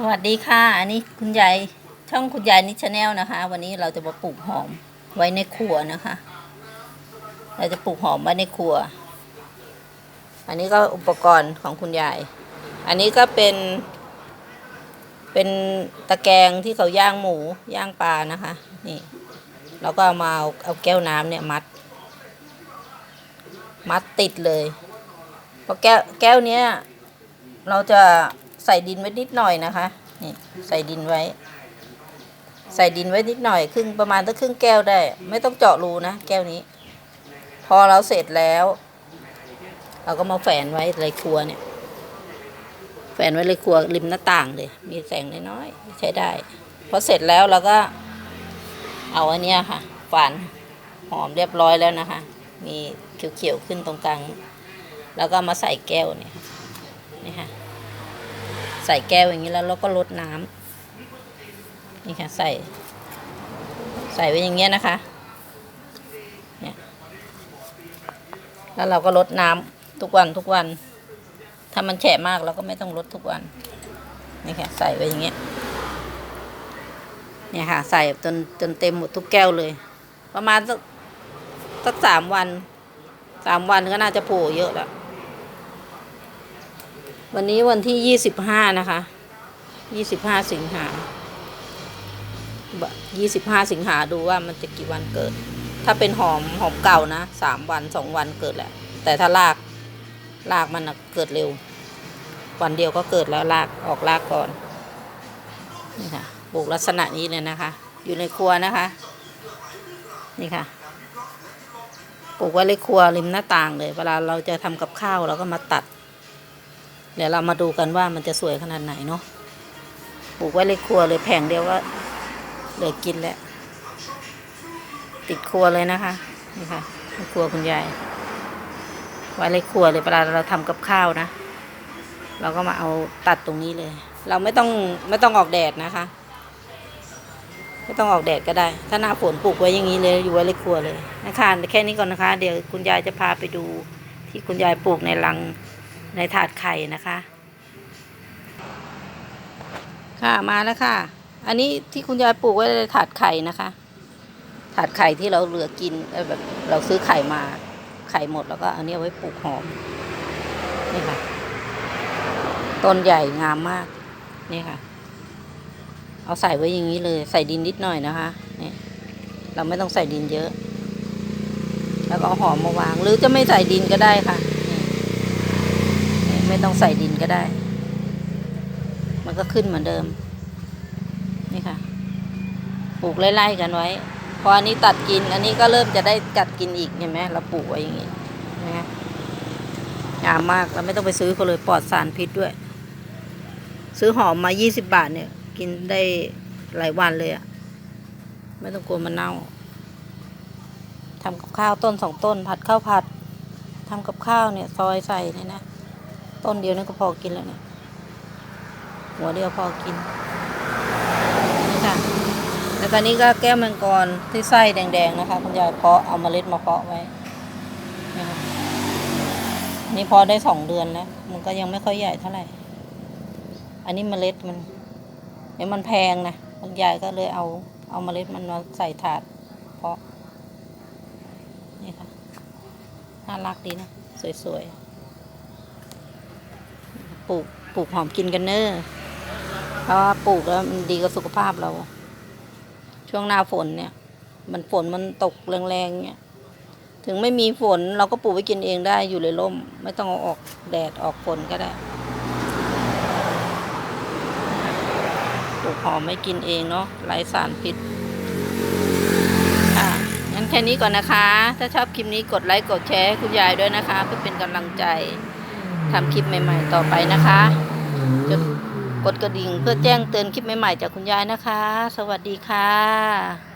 สวัสดีค่ะ อันนี้คุณยายช่องคุณยายนิชแนลนะคะ วันนี้เราจะมาปลูกหอมไว้ในครัวนะคะ เราจะปลูกหอมไว้ในครัว อันนี้ก็อุปกรณ์ของคุณยาย อันนี้ก็เป็น เป็นตะแกรงที่เขาย่างหมูย่างปลานะคะ นี่ เราก็เอามาเอาเอาแก้วน้ำเนี่ยมัด มัดติดเลยเพราะแก้วแก้วเนี้ยเราจะ ใส่ดินไว้นิดหน่อยนะคะนี่ใส่ดินไว้ ใส่ดินไว้นิดหน่อยครึ่งประมาณตั้งครึ่งแก้วได้ ไม่ต้องเจาะรูนะแก้วนี้ พอเราเสร็จแล้วเราก็มาแฝนไว้ในครัวเนี่ย แฝนไว้ในครัวริมหน้าต่างเลย มีแสงน้อยๆใช้ได้พอเสร็จแล้วเราก็ เอาอันเนี้ยค่ะฝานหอมเรียบร้อยแล้วนะคะ มีเขียวๆขึ้นตรงกลาง แล้วก็มาใส่แก้วเนี่ยนี่ค่ะ ใส่แก้วอย่างนี้แล้วเราก็ลดน้ำนี่ค่ะใส่ ใส่ไว้อย่างเงี้ยนะคะเนี่ยแล้วเราก็ลดน้ำทุกวันทุกวัน ถ้ามันแฉะมากเราก็ไม่ต้องลดทุกวันนี่ค่ะใส่ไว้อย่างเงี้ยเนี่ยค่ะ ใส่จนจนเต็มหมดทุกแก้วเลย ประมาณสักสักสามวันสามวันก็น่าจะโผล่เยอะแล้ว วันนี้วันที่ยี่สิบห้านะคะยี่สิบห้าสิงหายี่สิบห้าสิงหาดูว่ามันจะกี่วันเกิด ถ้าเป็นหอมหอมเก่านะสามวันสองวันเกิดแหละ แต่ถ้ารากรากมันนะเกิดเร็ว วันเดียวก็เกิดแล้วรากออกรากก่อนนี่ค่ะปลูกลักษณะนี้เลยนะคะ อยู่ในครัวนะคะ นี่ค่ะปลูกไว้ในครัวริมหน้าต่างเลย เวลาเราจะทำกับข้าวเราก็มาตัด เดี๋ยวเรามาดูกันว่ามันจะสวยขนาดไหนเนาะปลูกไว้ในครัวเลยแผงเดียวก็เหลือกินแล้วติดครัวเลยนะคะนี่ค่ะครัวคุณยายไว้ในครัวเลยเวลาเราทำกับข้าวนะ เราก็มาเอาตัดตรงนี้เลย เราไม่ต้องไม่ต้องออกแดดนะคะ ไม่ต้องออกแดดก็ได้ ถ้าหน้าฝนปลูกไว้อย่างนี้เลยอยู่ไว้ในครัวเลยนะคะแค่นี้ก่อนนะคะ เดี๋ยวคุณยายจะพาไปดูที่คุณยายปลูกในรัง ในถาดไข่นะคะ ค่ะมาแล้วค่ะ อันนี้ที่คุณยายปลูกไว้ในถาดไข่นะคะ ถาดไข่ที่เราเหลือกินแบบเราซื้อไข่มาไข่หมดแล้วก็อันนี้เอาไว้ปลูกหอมนี่ค่ะต้นใหญ่งามมากนี่ค่ะ เอาใส่ไว้อย่างนี้เลย ใส่ดินนิดหน่อยนะคะนี่เราไม่ต้องใส่ดินเยอะ แล้วก็หอมมาวาง หรือจะไม่ใส่ดินก็ได้ค่ะ ไม่ต้องใส่ดินก็ได้ มันก็ขึ้นเหมือนเดิม นี่ค่ะ ปลูกไล่ๆกันไว้ พออันนี้ตัดกิน อันนี้ก็เริ่มจะได้กัดกินอีกเห็นไหมเราปลูกไว้อย่างนี้นะงามมากเราไม่ต้องไปซื้อเขาเลยปลอดสารพิษด้วย ซื้อหอมมายี่สิบบาทเนี่ย กินได้หลายวันเลยอะไม่ต้องกลัวมันเน่าทำกับข้าวต้นสองต้น ผัดข้าวผัดทำกับข้าวเนี่ย ซอยใส่เนี่ยนะ ต้นเดียวนี่ก็พอกินแล้วเนี่ยหัวเดียวพอกินนี่ค่ะแล้วก็นี่ก็แก้วมังกรที่ไส้แดงๆนะคะคุณยายเพาะเอามาเมล็ดมาเพาะไว้นี่ค่ะนี่พอได้สองเดือนแล้วมันก็ยังไม่ค่อยใหญ่เท่าไหร่ อันนี้มเมล็ดมันเดี๋ยวมันแพงนะคุณยายก็เลยเอาเอาเมล็ดมันมาใส่ถาดเพาะนี่ค่ะน่ารักดีนะ สวยๆ ปลูกปลูกหอมกินกันเนอะเพราะว่าปลูกแล้วมันดีกับสุขภาพเรา ช่วงหน้าฝนเนี่ย มันฝนมันตกแรงๆเนี่ยถึงไม่มีฝนเราก็ปลูกไว้กินเองได้อยู่ในร่ม ไม่ต้องเอาออกแดดออกฝนก็ได้ปลูกหอมไม่กินเองเนาะไร้สารพิษค่ะงั้นแค่นี้ก่อนนะคะ ถ้าชอบคลิปนี้กดไลค์กดแชร์ให้คุณยายด้วยนะคะ เพื่อเป็นกำลังใจ ทำคลิปใหม่ๆต่อไปนะคะจดกดกระดิ่งเพื่อแจ้งเตือนคลิปใหม่ๆจากคุณยายนะคะ สวัสดีค่ะ